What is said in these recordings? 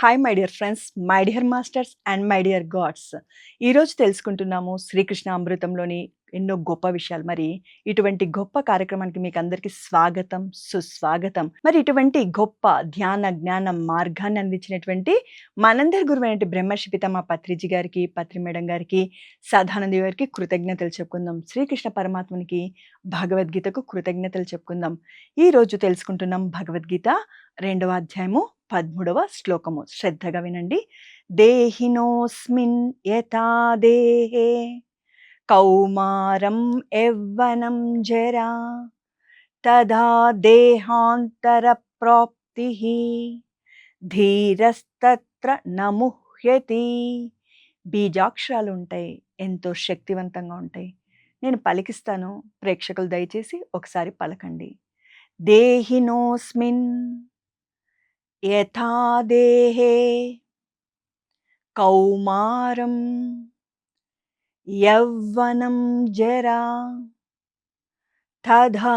Hi my dear friends my dear masters and my dear gods ఈరోజు తెలుసుకుంటున్నాము శ్రీకృష్ణ అమృతంలోని ఎన్నో గొప్ప విషయాలు. మరి ఇటువంటి గొప్ప కార్యక్రమానికి మీకు అందరికీ స్వాగతం సుస్వాగతం. మరి ఇటువంటి గొప్ప ధ్యాన జ్ఞాన మార్గాన్ని అందించినటువంటి మనందరి గురువైన బ్రహ్మర్షి పితమ పత్రిజీ గారికి పత్రి మేడం గారికి సదానంద గారికి కృతజ్ఞతలు చెప్పుకుందాం. శ్రీకృష్ణ పరమాత్మనికి భగవద్గీతకు కృతజ్ఞతలు చెప్పుకుందాం. ఈ రోజు తెలుసుకుంటున్నాం భగవద్గీత రెండవ అధ్యాయము. పద్మూడవ శ్లోకము. శ్రద్ధగా వినండి. దేహినోస్మిన్ యథా దేహే కౌమారం యవ్వనం జరా తదా దేహాంతర ప్రాప్తి ధీరస్తత్ర నముహ్యతి. బీజాక్షరాలు ఉంటాయి ఎంతో శక్తివంతంగా ఉంటాయి. నేను పలికిస్తాను. ప్రేక్షకులు దయచేసి ఒకసారి పలకండి. దేహినోస్మిన్ యథా దేహే కౌమారం యవ్వనం జరా తథా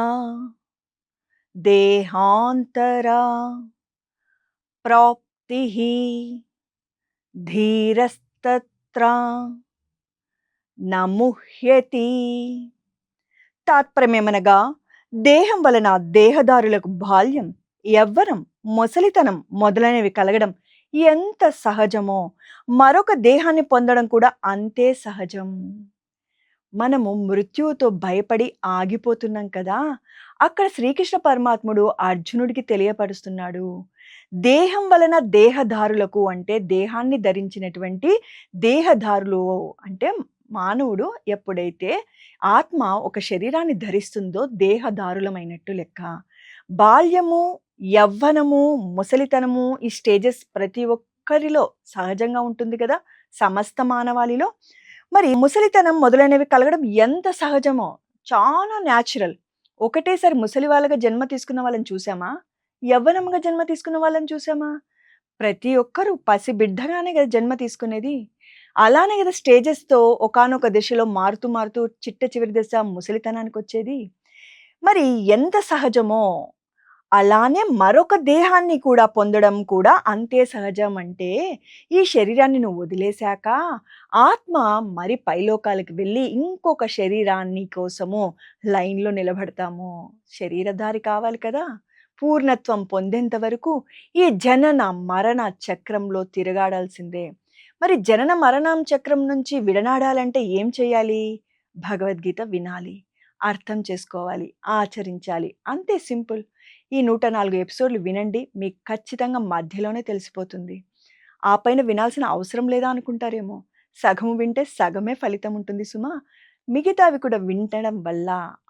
దేహాంతరా ప్రాప్తి ధీరస్తత్ర నముహ్యతి తాత్పర్యమేమనగా దేహం వలన దేహదారులకు బాల్యం యవ్వనం మొసలితనం మొదలైనవి కలగడం ఎంత సహజమో. మరొక దేహాన్ని పొందడం కూడా అంతే సహజం. మనము మృత్యువుతో భయపడి ఆగిపోతున్నాం కదా. అక్కడ శ్రీకృష్ణ పరమాత్ముడు అర్జునుడికి తెలియపరుస్తున్నాడు. దేహం వలన దేహదారులకు అంటే దేహాన్ని ధరించినటువంటి దేహదారులు అంటే మానవుడు ఎప్పుడైతే ఆత్మ ఒక శరీరాన్ని ధరిస్తుందో దేహదారులమైనట్టు లెక్క. బాల్యము యవ్వనము ముసలితనము ఈ స్టేజెస్ ప్రతి ఒక్కరిలో సహజంగా ఉంటుంది కదా? సమస్త మానవాళిలో. మరి ముసలితనం మొదలైనవి కలగడం ఎంత సహజమో? చాలా న్యాచురల్ ఒకటేసారి ముసలి వాళ్ళగా జన్మ తీసుకున్న వాళ్ళని చూసామా? యవ్వనంగా జన్మ తీసుకున్న వాళ్ళని చూసామా? ప్రతి ఒక్కరూ పసి బిడ్డగానే కదా జన్మ తీసుకునేది. అలానే కదా స్టేజెస్తో ఒకనొక దిశలో మారుతూ మారుతూ చిట్ట చివరి దశ ముసలితనానికి వచ్చేది. మరి ఎంత సహజమో? అలానే మరొక దేహాన్ని కూడా పొందడం కూడా అంతే సహజం అంటే ఈ శరీరాన్ని నువ్వు వదిలేశాక ఆత్మ మరి పైలోకాలకు వెళ్ళి ఇంకొక శరీరాన్ని కోసము లైన్లో నిలబడతాము. శరీరధారి కావాలి కదా. పూర్ణత్వం పొందేంత వరకు ఈ జనన మరణ చక్రంలో తిరగాడాల్సిందే. మరి జనన మరణం చక్రం నుంచి విడనాడాలంటే ఏం చేయాలి? భగవద్గీత వినాలి. అర్థం చేసుకోవాలి. ఆచరించాలి. అంతే సింపుల్. ఈ నూట నాలుగు ఎపిసోడ్లు వినండి మీకు ఖచ్చితంగా మధ్యలోనే తెలిసిపోతుంది. ఆ పైన వినాల్సిన అవసరం లేదా అనుకుంటారేమో? సగం వింటే సగమే ఫలితం ఉంటుంది సుమా. మిగతావి కూడా వింటడం వల్ల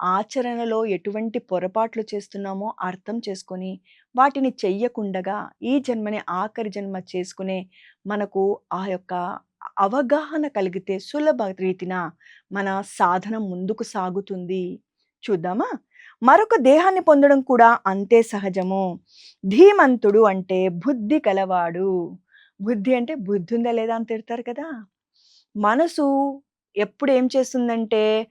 ఆచరణలో ఎటువంటి పొరపాట్లు చేస్తున్నామో అర్థం చేసుకొని వాటిని చెయ్యకుండగా ఈ జన్మని ఆఖరి జన్మ చేసుకునే మనకు ఆ యొక్క అవగాహన కలిగితే సులభ రీతిన మన సాధన ముందుకు సాగుతుంది. చూద్దామా? మరొక దేహాన్ని పొందడం కూడా అంతే సహజము. ధీమంతుడు అంటే బుద్ధి కలవాడు. బుద్ధి అంటే బుద్ధి ఉందా లేదా అని తిడతారు కదా. మనసు ఎప్పుడు ఏం చేస్తుందంటే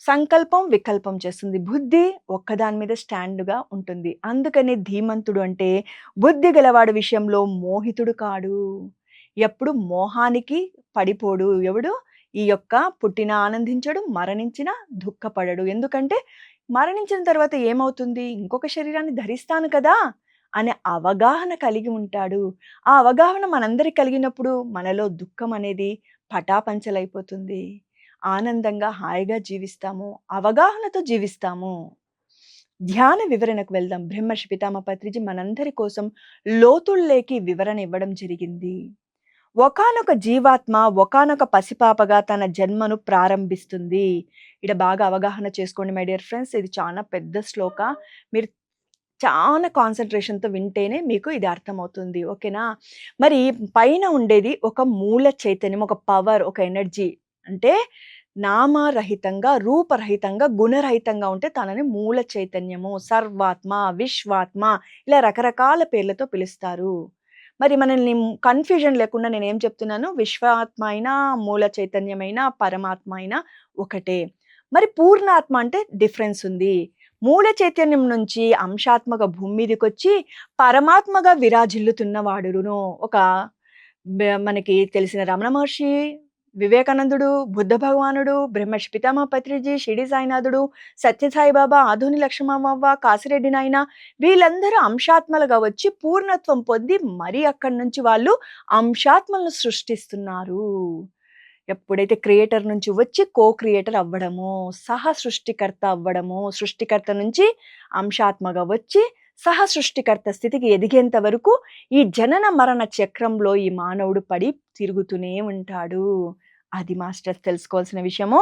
సంకల్పం వికల్పం చేస్తుంది. బుద్ధి ఒక్కదాని మీద స్టాండ్గా ఉంటుంది. అందుకని ధీమంతుడు అంటే బుద్ధి గలవాడు విషయంలో మోహితుడు కాడు. ఎప్పుడు మోహానికి పడిపోడు. ఎవడు? ఈ యొక్క పుట్టిన ఆనందించడు మరణించిన దుఃఖపడడు. ఎందుకంటే మరణించిన తర్వాత ఏమవుతుంది? ఇంకొక శరీరాన్ని ధరిస్తాను కదా! అనే అవగాహన కలిగి ఉంటాడు. ఆ అవగాహన మనందరికి కలిగినప్పుడు మనలో దుఃఖం అనేది పటాపంచలైపోతుంది. ఆనందంగా హాయిగా జీవిస్తాము. అవగాహనతో జీవిస్తాము. ధ్యాన వివరణకు వెళ్దాం. బ్రహ్మర్షి పితామ పత్రిజీ మనందరి కోసం లోతుల్లేకి వివరణ ఇవ్వడం జరిగింది. ఒకనొక జీవాత్మ ఒకనొక పసిపాపగా తన జన్మను ప్రారంభిస్తుంది. ఇక్కడ బాగా అవగాహన చేసుకోండి మై డియర్ ఫ్రెండ్స్. ఇది చాలా పెద్ద శ్లోక. మీరు చాలా కాన్సన్ట్రేషన్తో వింటేనే మీకు ఇది అర్థమవుతుంది. ఓకేనా? మరి పైన ఉండేది ఒక మూల చైతన్యం ఒక పవర్ ఒక ఎనర్జీ. అంటే నామరహితంగా రూపరహితంగా గుణరహితంగా ఉంటే తనని మూల చైతన్యము సర్వాత్మ విశ్వాత్మ ఇలా రకరకాల పేర్లతో పిలుస్తారు. మరి మనల్ని కన్ఫ్యూజన్ లేకుండా నేను ఏం చెప్తున్నాను? విశ్వాత్మ అయినా మూల చైతన్యమైన పరమాత్మ అయినా ఒకటే. మరి పూర్ణాత్మ అంటే డిఫరెన్స్ ఉంది. మూల చైతన్యం నుంచి అంశాత్మక భూమి మీదకొచ్చి పరమాత్మగా విరాజిల్లుతున్న వాడును ఒక మనకి తెలిసిన రమణ మహర్షి వివేకానందుడు బుద్ధ భగవానుడు బ్రహ్మర్షి పితామహ పత్రిజీ షిడి సాయినాథుడు సత్యసాయిబాబా ఆధుని లక్ష్మమ్మవ్వ కాసిరెడ్డి నాయన వీళ్ళందరూ అంశాత్మలుగా వచ్చి పూర్ణత్వం పొంది మరీ అక్కడి నుంచి వాళ్ళు అంశాత్మలను సృష్టిస్తున్నారు. ఎప్పుడైతే క్రియేటర్ నుంచి వచ్చి కో క్రియేటర్ అవ్వడము సహ సృష్టికర్త అవ్వడము సృష్టికర్త నుంచి అంశాత్మగా వచ్చి సహ సృష్టికర్త స్థితికి ఎదిగేంత వరకు ఈ జనన మరణ చక్రంలో ఈ మానవుడు పడి తిరుగుతూనే ఉంటాడు. అది మాస్టర్స్ తెలుసుకోవాల్సిన విషయము.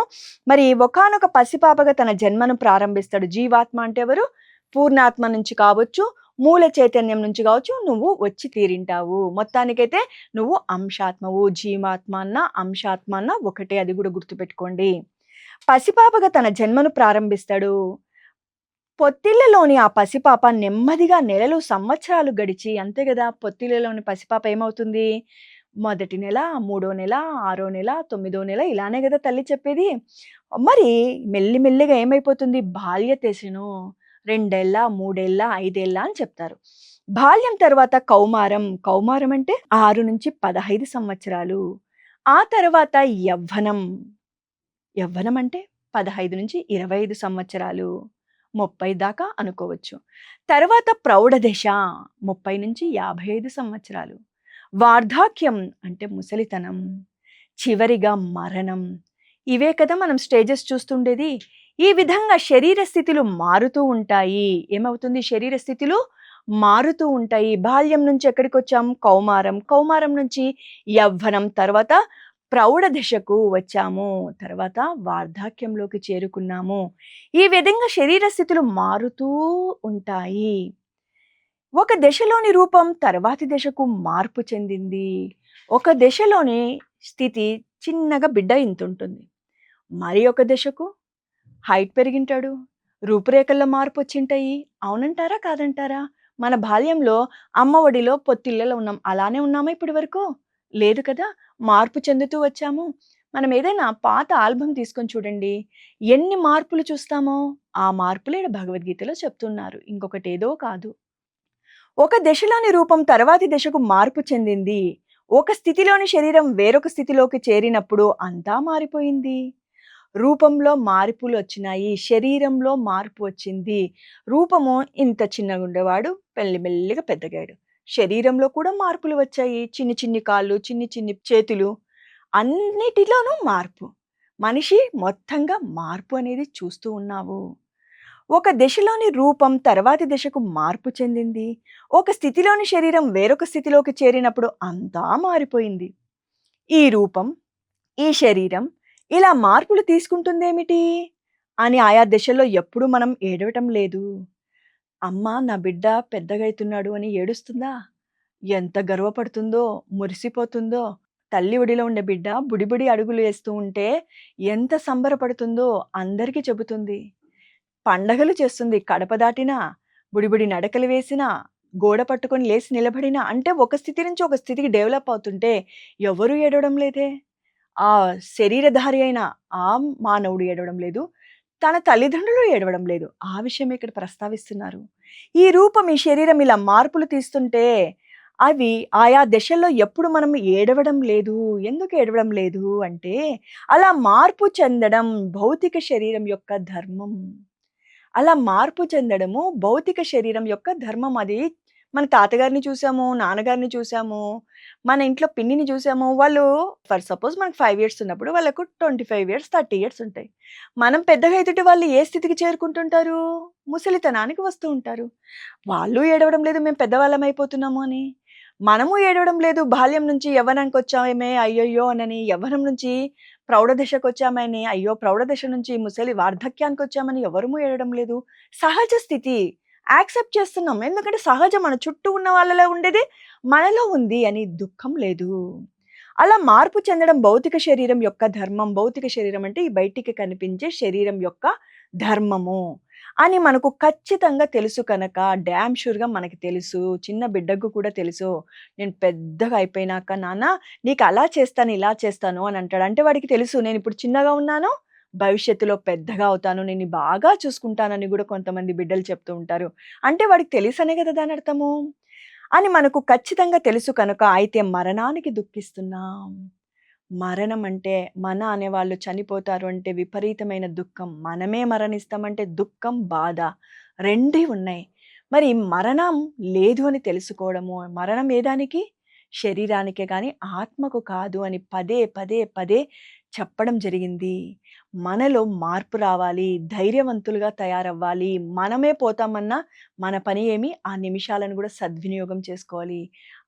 మరి ఒకానొక పసిపాపగా తన జన్మను ప్రారంభిస్తాడు. జీవాత్మ అంటే ఎవరు? పూర్ణాత్మ నుంచి కావచ్చు మూల చైతన్యం నుంచి కావచ్చు నువ్వు వచ్చి తీరింటావు. మొత్తానికైతే నువ్వు అంశాత్మవు జీవాత్మ అన్న అంశాత్మ అన్న ఒకటే అది కూడా గుర్తుపెట్టుకోండి. పసిపాపగా తన జన్మను ప్రారంభిస్తాడు. పొత్తిళ్ళలోని ఆ పసిపాప నెమ్మదిగా నెలలు సంవత్సరాలు గడిచి అంతే కదా పొత్తిళ్ళలోని పసిపాప ఏమవుతుంది? మొదటి నెల మూడో నెల ఆరో నెల తొమ్మిదో నెల ఇలానే కదా తల్లి చెప్పేది. మరి మెల్లిమెల్లిగా ఏమైపోతుంది? బాల్య తెసను రెండేళ్ళ మూడేళ్ళ ఐదేళ్ళ అని చెప్తారు. బాల్యం తర్వాత కౌమారం. కౌమారం అంటే ఆరు నుంచి పదహైదు సంవత్సరాలు. ఆ తర్వాత యవ్వనం. యవ్వనం అంటే పదహైదు నుంచి ఇరవై ఐదు సంవత్సరాలు. ముప్పై దాకా అనుకోవచ్చు. తర్వాత ప్రౌఢదశ ముప్పై నుంచి యాభై ఐదు సంవత్సరాలు. వార్ధాక్యం అంటే ముసలితనం చివరిగా మరణం. ఇవే కదా మనం స్టేజెస్ చూస్తుండేది. ఈ విధంగా శరీర స్థితులు మారుతూ ఉంటాయి. ఏమవుతుంది? శరీర స్థితులు మారుతూ ఉంటాయి. బాల్యం నుంచి ఎక్కడికి వచ్చాం కౌమారం. కౌమారం నుంచి యవ్వనం తర్వాత ప్రౌఢ దశకు వచ్చాము. తర్వాత వార్ధాక్యంలోకి చేరుకున్నాము. ఈ విధంగా శరీర స్థితులు మారుతూ ఉంటాయి. ఒక దశలోని రూపం తర్వాతి దశకు మార్పు చెందింది. ఒక దశలోని స్థితి చిన్నగా బిడ్డ ఇంతుంటుంది మరి ఒక దశకు? హైట్ పెరిగింటాడు. రూపురేఖల్లో మార్పు వచ్చింటాయి అవునంటారా? కాదంటారా? మన బాల్యంలో అమ్మ ఒడిలో పొత్తిళ్ళలో ఉన్నాం. అలానే ఉన్నామా ఇప్పటి వరకు? లేదు కదా. మార్పు చెందుతూ వచ్చాము. మనం ఏదైనా పాత ఆల్బమ్ తీసుకొని చూడండి. ఎన్ని మార్పులు చూస్తామో? ఆ మార్పులు భగవద్గీతలో చెప్తున్నారు. ఇంకొకటి ఏదో కాదు. ఒక దశలోని రూపం తర్వాతి దశకు మార్పు చెందింది. ఒక స్థితిలోని శరీరం వేరొక స్థితిలోకి చేరినప్పుడు అంతా మారిపోయింది. రూపంలో మార్పులు వచ్చినాయి శరీరంలో మార్పు వచ్చింది. రూపము ఇంత చిన్నగా ఉండేవాడు మెల్లి మెల్లిగా పెద్దగాడు. శరీరంలో కూడా మార్పులు వచ్చాయి. చిన్ని చిన్ని కాళ్ళు చిన్ని చిన్ని చేతులు అన్నిటిలోనూ మార్పు. మనిషి మొత్తంగా మార్పు అనేది చూస్తూ ఉన్నావు. ఒక దశలోని రూపం తర్వాతి దశకు మార్పు చెందింది. ఒక స్థితిలోని శరీరం వేరొక స్థితిలోకి చేరినప్పుడు అంతా మారిపోయింది. ఈ రూపం ఈ శరీరం ఇలా మార్పులు తీసుకుంటుందేమిటి? అని ఆయా దశల్లో ఎప్పుడు మనం ఏడవటం లేదు. అమ్మ నా బిడ్డ పెద్దగైతున్నాడు అని ఏడుస్తుందా? ఎంత గర్వపడుతుందో మురిసిపోతుందో తల్లి ఒడిలో ఉండే బిడ్డ బుడిబుడి అడుగులు వేస్తూ ఉంటే ఎంత సంబరపడుతుందో అందరికీ చెబుతుంది. పండగలు చేస్తుంది. కడప దాటినా బుడిబుడి నడకలు వేసినా గోడ పట్టుకొని లేచి నిలబడినా అంటే ఒక స్థితి నుంచి ఒక స్థితికి డెవలప్ అవుతుంటే ఎవరు ఏడవడం లేదే? ఆ శరీరధారి అయిన ఆ మానవుడు ఏడవడం లేదు. తన తల్లిదండ్రులు ఏడవడం లేదు. ఆ విషయం ఇక్కడ ప్రస్తావిస్తున్నారు. ఈ రూపం ఈ శరీరం ఇలా మార్పులు తీస్తుంటే అవి ఆయా దశల్లో ఎప్పుడు మనం ఏడవడం లేదు? ఎందుకు ఏడవడం లేదు? అంటే అలా మార్పు చెందడం భౌతిక శరీరం యొక్క ధర్మం. అలా మార్పు చెందడము భౌతిక శరీరం యొక్క ధర్మం. అది మన తాతగారిని చూసాము నాన్నగారిని చూసాము మన ఇంట్లో పిన్నిని చూసాము. వాళ్ళు ఫర్ సపోజ్ మనకు ఫైవ్ ఇయర్స్ ఉన్నప్పుడు వాళ్ళకు twenty five years thirty years ఉంటాయి. మనం పెద్దగా ఎదుటి వాళ్ళు ఏ స్థితికి చేరుకుంటుంటారు? ముసలితనానికి వస్తూ ఉంటారు. వాళ్ళు ఏడవడం లేదు మేము పెద్దవాళ్ళం అయిపోతున్నాము అని. మనము ఏడవడం లేదు బాల్యం నుంచి యవ్వనానికి వచ్చామేమే అయ్యయ్యో అనని యవ్వనం నుంచి ప్రౌఢదశకు వచ్చామని అయ్యో! ప్రౌఢదశ నుంచి ముసలి వార్ధక్యానికి వచ్చామని ఎవరము ఏడడం లేదు. సహజ స్థితి. యాక్సెప్ట్ చేస్తున్నాం. ఎందుకంటే సహజం మన చుట్టూ ఉన్న వాళ్ళలో ఉండేది మనలో ఉంది అని దుఃఖం లేదు. అలా మార్పు చెందడం భౌతిక శరీరం యొక్క ధర్మం భౌతిక శరీరం అంటే ఈ బయటికి కనిపించే శరీరం యొక్క ధర్మము అని మనకు ఖచ్చితంగా తెలుసు కనుక డ్యామ్ షూర్గా మనకి తెలుసు చిన్న బిడ్డకు కూడా తెలుసు నేను పెద్దగా అయిపోయినాక నాన్న నీకు అలా చేస్తాను ఇలా చేస్తాను అని అంటాడు అంటే వాడికి తెలుసు నేను ఇప్పుడు చిన్నగా ఉన్నాను భవిష్యత్తులో పెద్దగా అవుతాను. నేను బాగా చూసుకుంటానని కూడా కొంతమంది బిడ్డలు చెప్తూ ఉంటారు. అంటే వాడికి తెలుసనే దాని అర్థము అని మనకు ఖచ్చితంగా తెలుసు కనుక అయితే మరణానికి దుఃఖిస్తున్నాం. మరణం అంటే మన అనేవాళ్ళు చనిపోతారు అంటే విపరీతమైన దుఃఖం. మనమే మరణిస్తామంటే దుఃఖం, బాధ రెండే ఉన్నాయి. మరి మరణం లేదు అని తెలుసుకోవడము, మరణం ఏ దానికి? శరీరానికే కానీ ఆత్మకు కాదు అని పదే, పదే, పదే చెప్పడం జరిగింది. మనలో మార్పు రావాలి, ధైర్యవంతులుగా తయారవ్వాలి. మనమే పోతామన్నా మన పని ఏమి? ఆ నిమిషాలను కూడా సద్వినియోగం చేసుకోవాలి.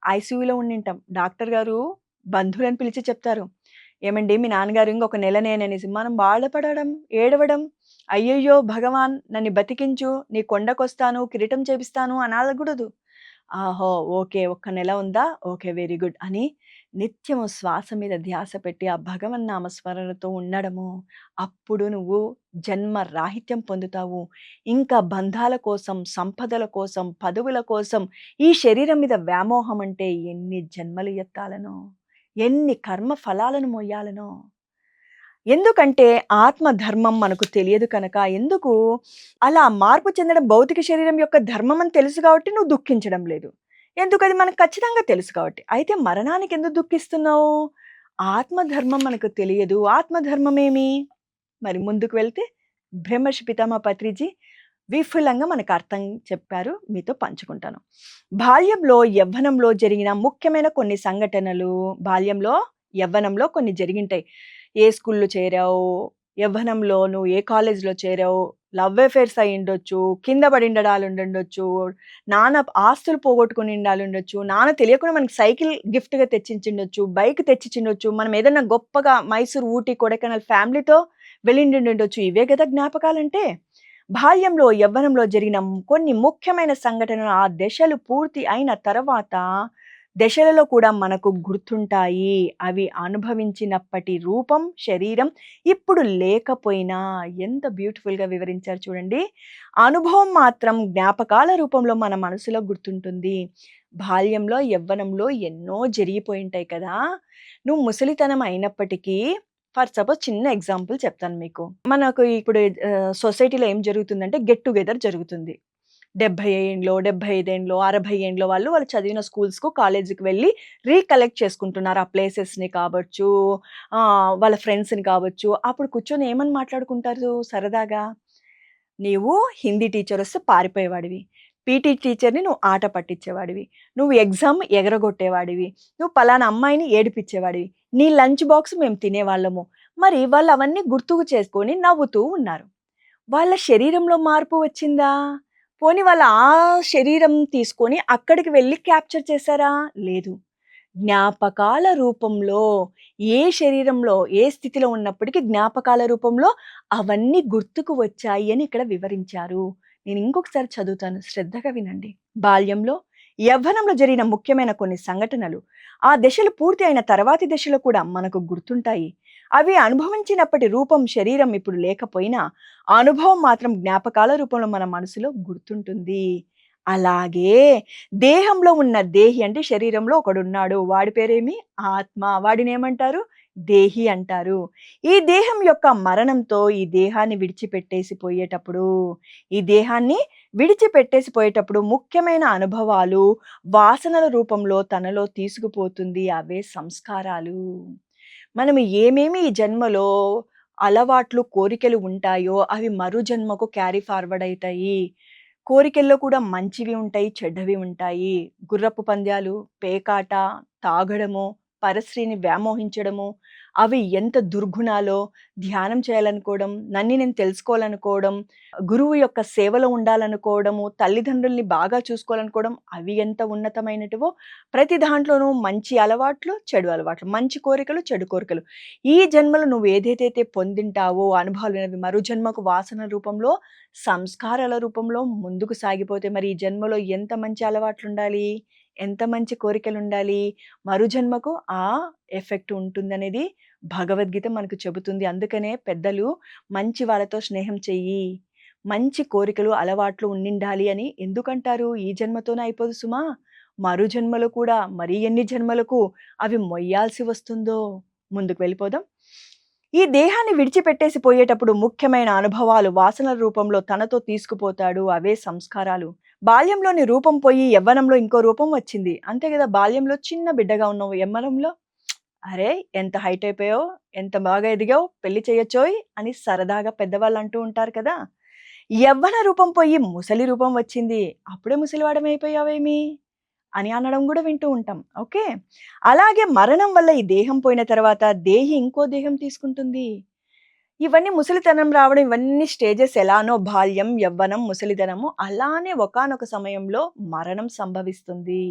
ఐసీయూలో ఉండింటాం. డాక్టర్ గారు బంధువులను పిలిచి చెప్తారు. ఏమండి మీ నాన్నగారు ఇంకొక నెలనేననేసి. మనం బాధపడడం, ఏడవడం, అయ్యయ్యో! భగవాన్ నన్ను బతికించు, నీ కొండకొస్తాను, కిరీటం చేపిస్తాను అనాలకూడదు ఆహో! ఓకే. ఒక్క నెల ఉందా? ఓకే. వెరీ గుడ్ అని నిత్యము శ్వాస మీద ధ్యాస పెట్టి ఆ భగవన్ నామస్మరణతో ఉండడము. అప్పుడు నువ్వు జన్మ రాహిత్యం పొందుతావు. ఇంకా బంధాల కోసం, సంపదల కోసం, పదవుల కోసం ఈ శరీరం మీద వ్యామోహం అంటే ఎన్ని జన్మలు ఎత్తాలనో, ఎన్ని కర్మ ఫలాలను మొయ్యాలనో. ఎందుకంటే ఆత్మ ధర్మం మనకు తెలియదు కనుక ఎందుకు అలా మార్పు చెందడం భౌతిక శరీరం యొక్క ధర్మం అని తెలుసు కాబట్టి నువ్వు దుఃఖించడం లేదు. ఎందుకది మనకు ఖచ్చితంగా తెలుసు కాబట్టి. అయితే మరణానికి ఎందుకు దుఃఖిస్తున్నావు? ఆత్మధర్మం మనకు తెలియదు. ఆత్మధర్మమేమి మరి ముందుకు వెళ్తే బ్రహ్మర్షి పితామహ పత్రిజీ విఫులంగా మనకు అర్థం చెప్పారు. మీతో పంచుకుంటాను. బాల్యంలో, యవ్వనంలో జరిగిన ముఖ్యమైన కొన్ని సంఘటనలు బాల్యంలో, యవ్వనంలో కొన్ని జరిగింటాయి. ఏ స్కూల్‌లో చేరావు? యవ్వనంలో నువ్వు ఏ కాలేజ్‌లో చేరావు? లవ్ అఫేర్స్ అయి ఉండొచ్చు కింద పడి పడిండడాలుండుండొచ్చు. నాన్న ఆస్తులు పోగొట్టుకొని ఉండాలుండొచ్చు. నాన్న తెలియకుండా మనకి సైకిల్ గిఫ్ట్‌గా తెచ్చిచ్చిండొచ్చు. బైక్ తెచ్చిచ్చిండొచ్చు. మనం ఏదైనా గొప్పగా మైసూర్, ఊటీ, కొడైకెనాల్ ఫ్యామిలీతో వెళ్ళిండుండొచ్చు. ఇవే గదా జ్ఞాపకాలంటే. బాల్యంలో, యవ్వనంలో జరిగిన కొన్ని ముఖ్యమైన సంఘటనలు ఆ దశలు పూర్తి అయిన తర్వాత దశలలో కూడా మనకు గుర్తుంటాయి. అవి అనుభవించినప్పటి రూపం, శరీరం ఇప్పుడు లేకపోయినా ఎంత బ్యూటిఫుల్‌గా వివరించారు చూడండి. అనుభవం మాత్రం జ్ఞాపకాల రూపంలో మన మనసులో గుర్తుంటుంది. బాల్యంలో, యవ్వనంలో ఎన్నో జరిగిపోయి ఉంటాయి కదా! నువ్వు ముసలితనం అయినప్పటికీ ఫర్ సపోజ్ చిన్న ఎగ్జాంపుల్ చెప్తాను మీకు. మనకు ఇప్పుడు సొసైటీలో ఏం జరుగుతుందంటే గెట్ టుగెదర్ జరుగుతుంది. 70 ఏండ్లో, డెబ్బై ఐదేండ్లో అరవై ఏండ్లో వాళ్ళు వాళ్ళు చదివిన స్కూల్స్‌కు, కాలేజీకి వెళ్ళి రీకలెక్ట్ చేసుకుంటున్నారు. ఆ ప్లేసెస్‌ని కావచ్చు, వాళ్ళ ఫ్రెండ్స్‌ని కావచ్చు. అప్పుడు కూర్చొని ఏమని మాట్లాడుకుంటారు సరదాగా? నీవు హిందీ టీచర్ వస్తే పారిపోయేవాడివి. పీటీ టీచర్‌ని నువ్వు ఆట పట్టించేవాడివి. నువ్వు ఎగ్జామ్ ఎగరగొట్టేవాడివి. నువ్వు పలానా అమ్మాయిని ఏడిపించేవాడివి నీ లంచ్ బాక్స్ మేము తినేవాళ్ళము. మరి వాళ్ళు అవన్నీ గుర్తుకు చేసుకొని నవ్వుతూ ఉన్నారు. వాళ్ళ శరీరంలో మార్పు వచ్చిందా? పోనీ వాళ్ళ ఆ శరీరం తీసుకొని అక్కడికి వెళ్ళి క్యాప్చర్ చేశారా? లేదు. జ్ఞాపకాల రూపంలో ఏ శరీరంలో, ఏ స్థితిలో ఉన్నప్పటికీ జ్ఞాపకాల రూపంలో అవన్నీ గుర్తుకు వచ్చాయి అని ఇక్కడ వివరించారు. నేను ఇంకొకసారి చదువుతాను. శ్రద్ధగా వినండి. బాల్యంలో, యవ్వనంలో జరిగిన ముఖ్యమైన కొన్ని సంఘటనలు ఆ దశలు పూర్తి అయిన తర్వాతి దశలో కూడా మనకు గుర్తుంటాయి. అవి అనుభవించినప్పటి రూపం, శరీరం ఇప్పుడు లేకపోయినా ఆ అనుభవం మాత్రం జ్ఞాపకాల రూపంలో మన మనసులో గుర్తుంటుంది. అలాగే దేహంలో ఉన్న దేహి అంటే శరీరంలో ఒకడున్నాడు. వాడి పేరేమి? ఆత్మ. వాడినేమంటారు? దేహి అంటారు. ఈ దేహం యొక్క మరణంతో ఈ దేహాన్ని విడిచిపెట్టేసి పోయేటప్పుడు, ఈ దేహాన్ని విడిచిపెట్టేసి పోయేటప్పుడు ముఖ్యమైన అనుభవాలు, వాసనల రూపంలో తనలో తీసుకుపోతుంది. అవే సంస్కారాలు. మనం ఏమేమి ఈ జన్మలో అలవాట్లు, కోరికలు ఉంటాయో అవి మరు జన్మకు క్యారీ ఫార్వర్డ్ అవుతాయి కోరికల్లో కూడా మంచివి ఉంటాయి, చెడ్డవి ఉంటాయి. గుర్రపు పంద్యాలు పేకాట, తాగడము, పరశ్రీని వ్యామోహించడము, అవి ఎంత దుర్గుణాలో, ధ్యానం చేయాలనుకోవడం, నన్ను నేను తెలుసుకోవాలనుకోవడం, గురువు యొక్క సేవలో ఉండాలనుకోవడము, తల్లిదండ్రుల్ని బాగా చూసుకోవాలనుకోవడం, అవి ఎంత ఉన్నతమైనటివో ప్రతి దాంట్లోనూ మంచి అలవాట్లు, చెడు అలవాట్లు, మంచి కోరికలు, చెడు కోరికలు. ఈ జన్మలో నువ్వు ఏదైతే పొందింటావో అనుభవాలు అనేవి మరు జన్మకు వాసన రూపంలో, సంస్కారాల రూపంలో ముందుకు సాగిపోతే మరి ఈ జన్మలో ఎంత మంచి అలవాట్లు ఉండాలి ఎంత మంచి కోరికలు ఉండాలి మరుజన్మకు ఆ ఎఫెక్ట్ ఉంటుందనేది భగవద్గీత మనకు చెబుతుంది. అందుకనే పెద్దలు మంచి వాళ్ళతో స్నేహం చెయ్యి. మంచి కోరికలు, అలవాట్లు ఉండిండాలి అని ఎందుకంటారు? ఈ జన్మతోనే అయిపోదు సుమా! మరు జన్మలో కూడా మరి ఎన్ని జన్మలకు అవి మొయ్యాల్సి వస్తుందో. ముందుకు వెళ్ళిపోదాం. ఈ దేహాన్ని విడిచిపెట్టేసి పోయేటప్పుడు ముఖ్యమైన అనుభవాలు వాసనల రూపంలో తనతో తీసుకుపోతాడు అవే సంస్కారాలు బాల్యంలోని రూపం పోయి యవ్వనంలో ఇంకో రూపం వచ్చింది. అంతే కదా బాల్యంలో చిన్న బిడ్డగా ఉన్నావు యవ్వనంలో. అరే ఎంత హైట్ అయిపోయావు ఎంత బాగా ఎదిగావు పెళ్ళి చేయొచ్చోయ్ అని సరదాగా పెద్దవాళ్ళు అంటూ ఉంటారు కదా. యవ్వన రూపం పోయి ముసలి రూపం వచ్చింది. అప్పుడే ముసలివాడమైపోయావేమి అని అనడం కూడా వింటూ ఉంటాం. ఓకే? అలాగే మరణం వల్ల ఈ దేహం పోయిన తర్వాత దేహి ఇంకో దేహం తీసుకుంటుంది. ఇవన్నీ ముసలితనం రావడం ఇవన్నీ స్టేజెస్ ఎలానో బాల్యం యవ్వనం ముసలితనము అలానే ఒకానొక సమయంలో మరణం సంభవిస్తుంది.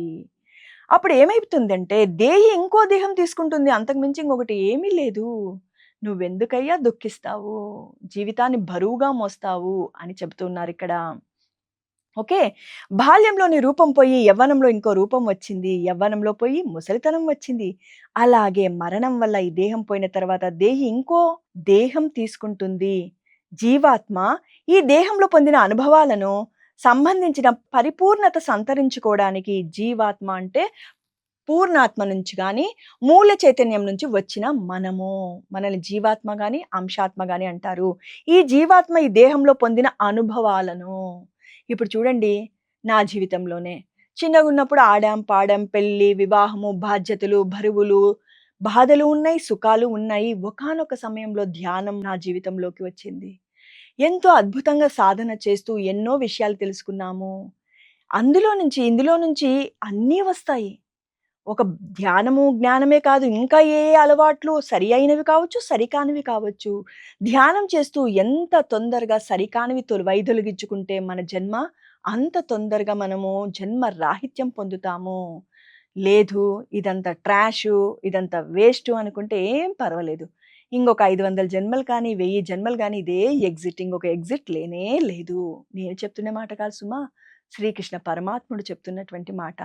అప్పుడు ఏమైతుందంటే దేహి ఇంకో దేహం తీసుకుంటుంది. అంతకుమించి ఇంకొకటి ఏమీ లేదు. నువ్వెందుకయ్యా దుఃఖిస్తావు? జీవితాన్ని బరువుగా మోస్తావు అని చెబుతున్నారు ఇక్కడ. ఓకే. బాల్యంలోని రూపం పోయి యవ్వనంలో ఇంకో రూపం వచ్చింది. యవ్వనంలో పోయి ముసలితనం వచ్చింది. అలాగే మరణం వల్ల ఈ దేహం పోయిన తర్వాత దేహి ఇంకో దేహం తీసుకుంటుంది. జీవాత్మ ఈ దేహంలో పొందిన అనుభవాలను సంబంధించిన పరిపూర్ణత సంతరించుకోవడానికి జీవాత్మ అంటే పూర్ణాత్మ నుంచి కానీ మూల చైతన్యం నుంచి వచ్చిన మనము. మనల్ని జీవాత్మ కానీ అంశాత్మ కానీ అంటారు. ఈ జీవాత్మ ఈ దేహంలో పొందిన అనుభవాలను ఇప్పుడు చూడండి నా జీవితంలోనే. చిన్నగా ఉన్నప్పుడు ఆడాం పాడాం పెళ్ళి వివాహము బాధ్యతలు బరువులు బాధలు ఉన్నాయి సుఖాలు ఉన్నాయి. ఒకానొక సమయంలో ధ్యానం నా జీవితంలోకి వచ్చింది. ఎంతో అద్భుతంగా సాధన చేస్తూ ఎన్నో విషయాలు తెలుసుకున్నాము. అందులో నుంచి ఇందులో నుంచి అన్నీ వస్తాయి. ఒక ధ్యానము జ్ఞానమే కాదు ఇంకా ఏ అలవాట్లు సరి అయినవి కావచ్చు సరికానివి కావచ్చు. ధ్యానం చేస్తూ ఎంత తొందరగా సరికానివి తొలి వైదొలిగించుకుంటే మన జన్మ అంత తొందరగా మనము జన్మ రాహిత్యం పొందుతాము. లేదు ఇదంతా ట్రాషు ఇదంతా వేస్ట్ అనుకుంటే ఏం పర్వాలేదు. ఇంకొక ఐదు వందల జన్మలు కానీ వెయ్యి జన్మలు కానీ ఇదే ఎగ్జిట్. ఇంకొక ఎగ్జిట్ లేనే లేదు. నేను చెప్తున్న మాట కాదు సుమా శ్రీకృష్ణ పరమాత్ముడు చెప్తున్నటువంటి మాట.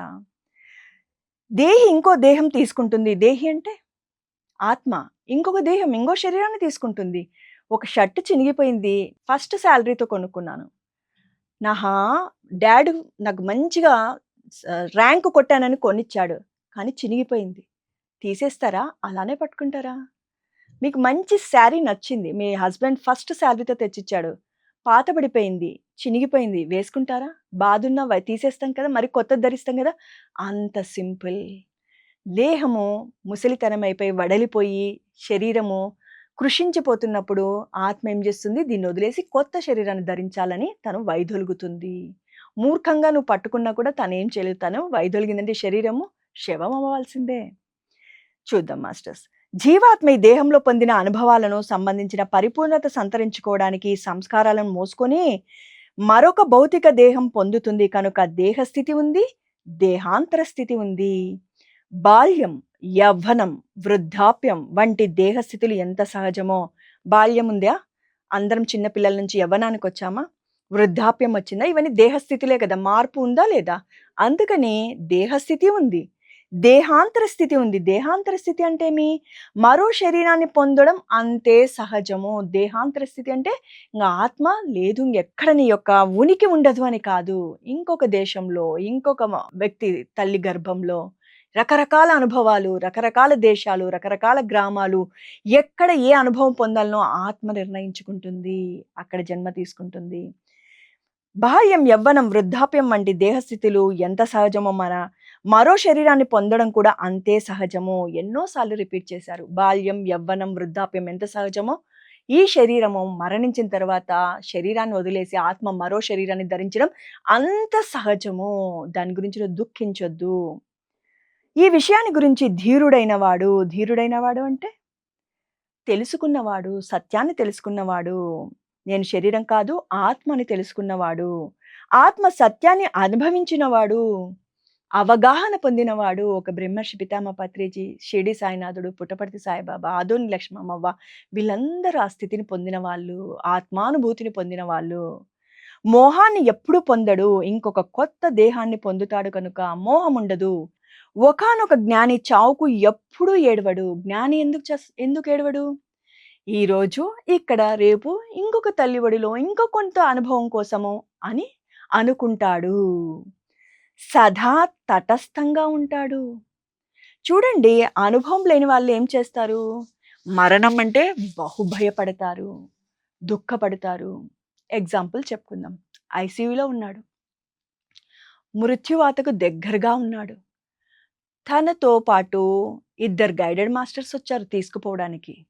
దేహి ఇంకో దేహం తీసుకుంటుంది. దేహి అంటే ఆత్మ. ఇంకొక దేహం ఇంకో శరీరాన్ని తీసుకుంటుంది. ఒక షర్ట్ చినిగిపోయింది. ఫస్ట్ శాలరీతో కొనుక్కున్నాను. నాహా డాడ్ నాకు మంచిగా ర్యాంక్ కొట్టానని కొనిచ్చాడు. కానీ చినిగిపోయింది. తీసేస్తారా? అలానే పట్టుకుంటారా? మీకు మంచి శారీ నచ్చింది. మీ హస్బెండ్ ఫస్ట్ శాలరీతో తెచ్చిచ్చాడు. పాతబడిపోయింది చినిగిపోయింది. వేసుకుంటారా? బాధున్నా తీసేస్తాం కదా మరి కొత్త ధరిస్తాం కదా. అంత సింపుల్. దేహము ముసలితనం అయిపోయి వడలిపోయి శరీరము కృషించిపోతున్నప్పుడు ఆత్మ ఏం చేస్తుంది? దీన్ని వదిలేసి కొత్త శరీరాన్ని ధరించాలని తను వైదొలుగుతుంది. మూర్ఖంగా నువ్వు పట్టుకున్నా కూడా తను ఏం చేయలేదు. తను వైదొలిగిందంటే శరీరము శవం అవ్వాల్సిందే చూద్దాం మాస్టర్స్. జీవాత్మ ఈ దేహంలో పొందిన అనుభవాలను సంబంధించిన పరిపూర్ణత సంతరించుకోవడానికి సంస్కారాలను మోసుకొని మరొక భౌతిక దేహం పొందుతుంది కనుక దేహస్థితి ఉంది దేహాంతర స్థితి ఉంది. బాల్యం యవ్వనం వృద్ధాప్యం వంటి దేహస్థితులు ఎంత సహజమో బాల్యం ఉందా? అందరం చిన్నపిల్లల నుంచి యవ్వనానికి వచ్చామా? వృద్ధాప్యం వచ్చిందా? ఇవన్నీ దేహస్థితులే కదా మార్పు ఉందా లేదా? అందుకని దేహస్థితి ఉంది. దేహాంతర స్థితి ఉంది. దేహాంతర స్థితి అంటే మీ మరో శరీరాన్ని పొందడం అంతే సహజము. దేహాంతర స్థితి అంటే ఇంకా ఆత్మ లేదు ఎక్కడ నీ యొక్క ఉనికి ఉండదు అని కాదు. ఇంకొక దేశంలో ఇంకొక వ్యక్తి తల్లి గర్భంలో రకరకాల అనుభవాలు రకరకాల దేశాలు రకరకాల గ్రామాలు ఎక్కడ ఏ అనుభవం పొందాలనో ఆత్మ నిర్ణయించుకుంటుంది. అక్కడ జన్మ తీసుకుంటుంది. బాహ్యం యవ్వనం వృద్ధాప్యం వంటి దేహస్థితులు ఎంత సహజమో మన మరో శరీరాన్ని పొందడం కూడా అంతే సహజము? ఎన్నోసార్లు రిపీట్ చేశారు. బాల్యం యవ్వనం వృద్ధాప్యం ఎంత సహజమో? ఈ శరీరము మరణించిన తర్వాత శరీరాన్ని వదిలేసి ఆత్మ మరో శరీరాన్ని ధరించడం అంత సహజము? దాని గురించి దుఃఖించొద్దు. ఈ విషయాన్ని గురించి ధీరుడైన వాడు ధీరుడైన వాడు అంటే? తెలుసుకున్నవాడు సత్యాన్ని తెలుసుకున్నవాడు. నేను శరీరం కాదు ఆత్మని తెలుసుకున్నవాడు. ఆత్మ సత్యాన్ని అనుభవించినవాడు. అవగాహన పొందినవాడు ఒక బ్రహ్మర్షి పితామ పత్రిజీ షిరిడి సాయినాథుడు పుట్టపర్తి సాయిబాబా ఆదోని లక్ష్మమ్మవ్వ వీళ్ళందరూ ఆ స్థితిని పొందిన వాళ్ళు ఆత్మానుభూతిని పొందిన వాళ్ళు మోహాన్ని ఎప్పుడు పొందడు ఇంకొక కొత్త దేహాన్ని పొందుతాడు కనుక మోహం ఉండదు. ఒకానొక జ్ఞాని చావుకు ఎప్పుడూ ఏడవడు. జ్ఞాని ఎందుకు ఎందుకు ఏడవడు? ఈ రోజు ఇక్కడ రేపు ఇంకొక తల్లి ఒడిలో ఇంకో కొంత అనుభవం కోసము అని అనుకుంటాడు. సదా తటస్థంగా ఉంటాడు. చూడండి అనుభవం లేని వాళ్ళు ఏం చేస్తారు? మరణం అంటే బహుభయపడతారు దుఃఖపడతారు. ఎగ్జాంపుల్ చెప్పుకుందాం. ఐసీయూలో ఉన్నాడు. మృత్యువాతకు దగ్గరగా ఉన్నాడు. తనతో పాటు ఇద్దరు గైడెడ్ మాస్టర్స్ వచ్చారు తీసుకుపోవడానికి.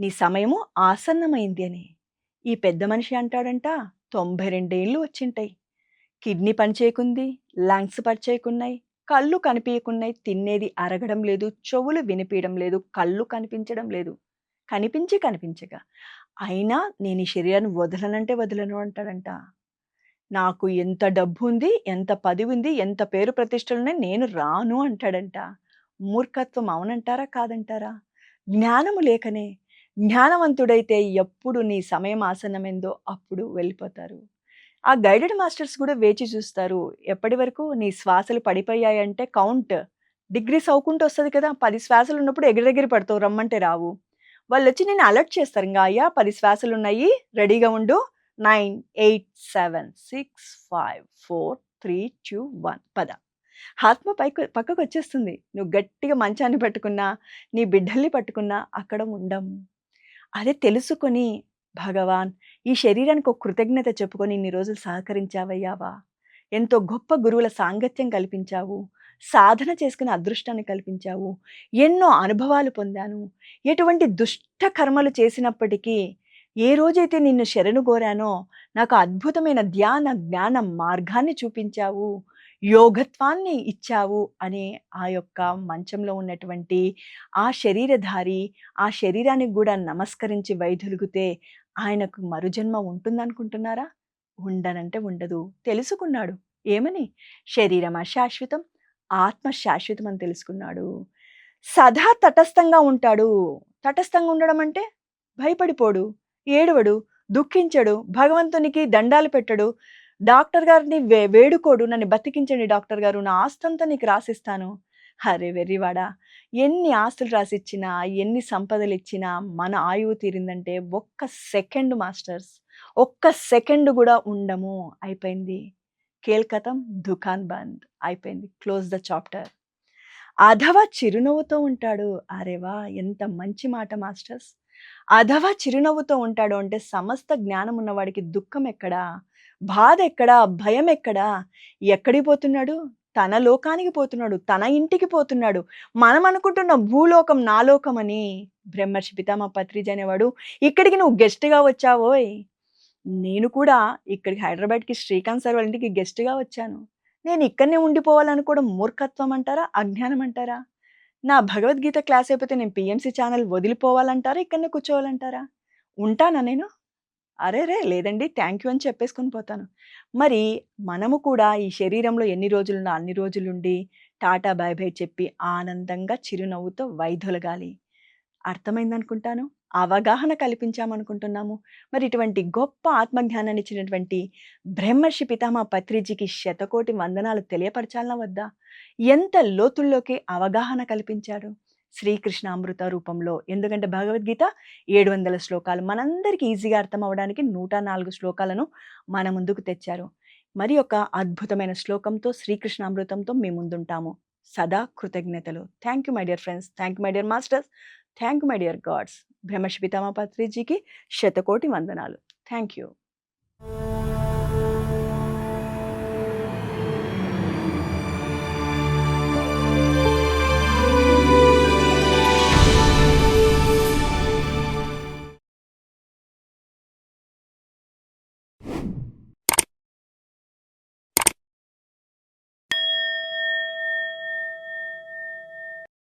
నీ సమయము ఆసన్నమైంది అని. ఈ పెద్ద మనిషి అంటాడంట తొంభై రెండేళ్ళు వచ్చింటాయి. కిడ్నీ పనిచేయకుంది లంగ్స్ పనిచేయకున్నాయి కళ్ళు కనిపించకున్నాయి తినేది అరగడం లేదు చెవులు వినిపించడం లేదు కళ్ళు కనిపించడం లేదు. కనిపించి కనిపించగా అయినా నేను ఈ శరీరాన్ని వదలనంటే వదలను అంటాడంట. నాకు ఎంత డబ్బు ఉంది ఎంత పదివి ఉంది ఎంత పేరు ప్రతిష్టలున్నాయి నేను రాను అంటాడంట. మూర్ఖత్వం అవునంటారా కాదంటారా? జ్ఞానము లేకనే జ్ఞానవంతుడైతే ఎప్పుడు నీ సమయం ఆసనమైందో అప్పుడు వెళ్ళిపోతారు. ఆ గైడెడ్ మాస్టర్స్ కూడా వేచి చూస్తారు. ఎప్పటి వరకు నీ శ్వాసలు పడిపోయాయంటే కౌంట్ డిగ్రీస్ అవుకుంటూ వస్తుంది కదా! పది శ్వాసలు ఉన్నప్పుడు ఎగిరెగిర పడతావు రమ్మంటే రావు. వాళ్ళు వచ్చి నేను అలర్ట్ చేస్తారు. ఇంకా అయ్యా పది శ్వాసలు ఉన్నాయి రెడీగా ఉండు. Nine eight seven six five four three two one. పద. ఆత్మ పైకి పక్కకు వచ్చేస్తుంది నువ్వు గట్టిగా మంచాన్ని పట్టుకున్నా నీ బిడ్డల్ని పట్టుకున్నా అక్కడ ఉండం. అదే తెలుసుకొని భగవాన్ ఈ శరీరానికి ఒక కృతజ్ఞత చెప్పుకొని ఇన్ని రోజులు సహకరించావయ్యావా? ఎంతో గొప్ప గురువుల సాంగత్యం కల్పించావు. సాధన చేసుకునే అదృష్టాన్ని కల్పించావు. ఎన్నో అనుభవాలు పొందాను. ఎటువంటి దుష్ట కర్మలు చేసినప్పటికీ ఏ రోజైతే నిన్ను శరణు కోరానో నాకు అద్భుతమైన ధ్యాన జ్ఞాన మార్గాన్ని చూపించావు. యోగత్వాన్ని ఇచ్చావు అనే ఆ యొక్క మంచంలో ఉన్నటువంటి ఆ శరీరధారి ఆ శరీరానికి కూడా నమస్కరించి వైదొలిగితే ఆయనకు మరుజన్మ ఉంటుందనుకుంటున్నారా? ఉండనంటే ఉండదు. తెలుసుకున్నాడు. ఏమని? శరీరమా శాశ్వతం? ఆత్మ శాశ్వతం అని తెలుసుకున్నాడు. సదా తటస్థంగా ఉంటాడు. తటస్థంగా ఉండడం అంటే భయపడిపోడు ఏడవడు దుఃఖించడు భగవంతునికి దండాలు పెట్టడు. డాక్టర్ గారిని వే వేడుకోడు నన్ను బతికించండి డాక్టర్ గారు నా ఆస్తంతా నీకు రాసిస్తాను. అరే వెర్రివాడా! ఎన్ని ఆస్తులు రాసిచ్చినా ఎన్ని సంపదలు ఇచ్చినా మన ఆయువు తీరిందంటే ఒక్క సెకండ్ మాస్టర్స్ ఒక్క సెకండ్ కూడా ఉండము. అయిపోయింది. కేల్కతం దుకాన్ బంద్. అయిపోయింది. Close the chapter. అధవా చిరునవ్వుతో ఉంటాడు. అరేవా ఎంత మంచి మాట మాస్టర్స్. అధవా చిరునవ్వుతో ఉంటాడు అంటే సమస్త జ్ఞానం ఉన్నవాడికి దుఃఖం ఎక్కడా? బాధ ఎక్కడా? భయం ఎక్కడా? ఎక్కడికి పోతున్నాడు? తన లోకానికి పోతున్నాడు తన ఇంటికి పోతున్నాడు. మనం అనుకుంటున్న భూలోకం నా లోకం అని. బ్రహ్మర్షి పితామ పత్రిజ అనేవాడు ఇక్కడికి నువ్వు గెస్ట్గా వచ్చావోయ్. నేను కూడా ఇక్కడికి హైదరాబాద్కి శ్రీకాంత్ సార్ వాళ్ళ ఇంటికి గెస్ట్గా వచ్చాను. నేను ఇక్కడనే ఉండిపోవాలనుకోవడం మూర్ఖత్వం అంటారా అజ్ఞానం అంటారా? నా భగవద్గీత క్లాస్ అయిపోతే నేను పిఎంసి ఛానల్ వదిలిపోవాలంటారా ఇక్కడనే కూర్చోవాలంటారా? ఉంటానా నేను? అరే రే! లేదండి. థ్యాంక్ యూ అని చెప్పేసుకొని పోతాను. మరి మనము కూడా ఈ శరీరంలో ఎన్ని రోజులున్నా అన్ని రోజులుండి టాటా బై బై చెప్పి ఆనందంగా చిరునవ్వుతో వైదొలగాలి. అర్థమైందనుకుంటాను? అవగాహన కల్పించామనుకుంటున్నాము. మరి ఇటువంటి గొప్ప ఆత్మజ్ఞానాన్ని ఇచ్చినటువంటి బ్రహ్మర్షి పితామా పత్రిజీకి శతకోటి వందనాలు తెలియపరచాలనా వద్దా? ఎంత లోతుల్లోకి అవగాహన కల్పించాడు? శ్రీకృష్ణ అమృత రూపంలో. ఎందుకంటే భగవద్గీత ఏడు వందల శ్లోకాలు. మనందరికీ ఈజీగా అర్థం అవ్వడానికి నూట నాలుగు శ్లోకాలను మన ముందుకు తెచ్చారు. మరి ఒక అద్భుతమైన శ్లోకంతో శ్రీకృష్ణ అమృతంతో మీ ముందుంటాము. సదా కృతజ్ఞతలు. Thank you my dear friends thank you my dear masters thank you my dear gods బ్రహ్మశి పితామా పత్రిజీకి శతకోటి వందనాలు. Thank you